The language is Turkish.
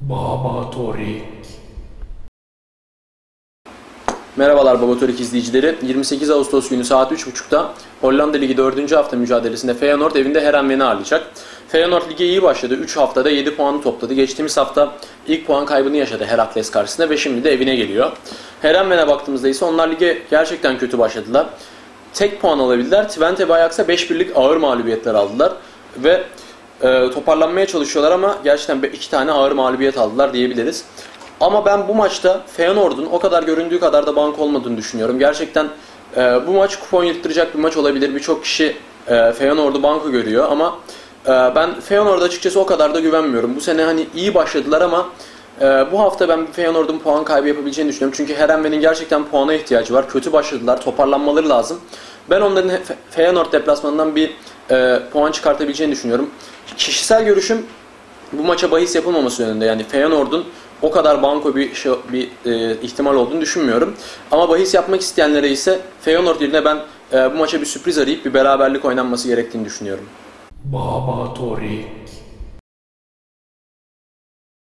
Baba Torik. Merhabalar Baba Torik izleyicileri. 28 Ağustos günü saat 3.30'da Hollanda Ligi 4. hafta mücadelesinde Feyenoord evinde Herenven'i ağırlayacak. Feyenoord lige iyi başladı. 3 haftada 7 puanı topladı. Geçtiğimiz hafta ilk puan kaybını yaşadı Herakles karşısında ve şimdi de evine geliyor. Herenven'e baktığımızda ise onlar lige gerçekten kötü başladılar. Tek puan alabildiler. Twente ve Ajax'a 5 birlik ağır mağlubiyetler aldılar. Ve e, toparlanmaya çalışıyorlar ama gerçekten iki tane ağır mağlubiyet aldılar diyebiliriz. Ama ben bu maçta Feyenoord'un o kadar göründüğü kadar da bank olmadığını düşünüyorum. Gerçekten e, bu maç kupon yırttıracak bir maç olabilir. Birçok kişi e, Feyenoord'u banko görüyor ama e, ben Feyenoord'a açıkçası o kadar da güvenmiyorum. Bu sene hani iyi başladılar ama e, bu hafta ben Feyenoord'un puan kaybı yapabileceğini düşünüyorum. Çünkü Herenven'in gerçekten puana ihtiyacı var. Kötü başladılar. Toparlanmaları lazım. Ben onların Fe- Feyenoord deplasmanından bir e, puan çıkartabileceğini düşünüyorum. Kişisel görüşüm bu maça bahis yapılmaması yönünde. Yani Feyenoord'un o kadar banko bir, şey, bir e, ihtimal olduğunu düşünmüyorum. Ama bahis yapmak isteyenlere ise Feyenoord yerine ben e, bu maça bir sürpriz arayıp bir beraberlik oynanması gerektiğini düşünüyorum. Baba Torik.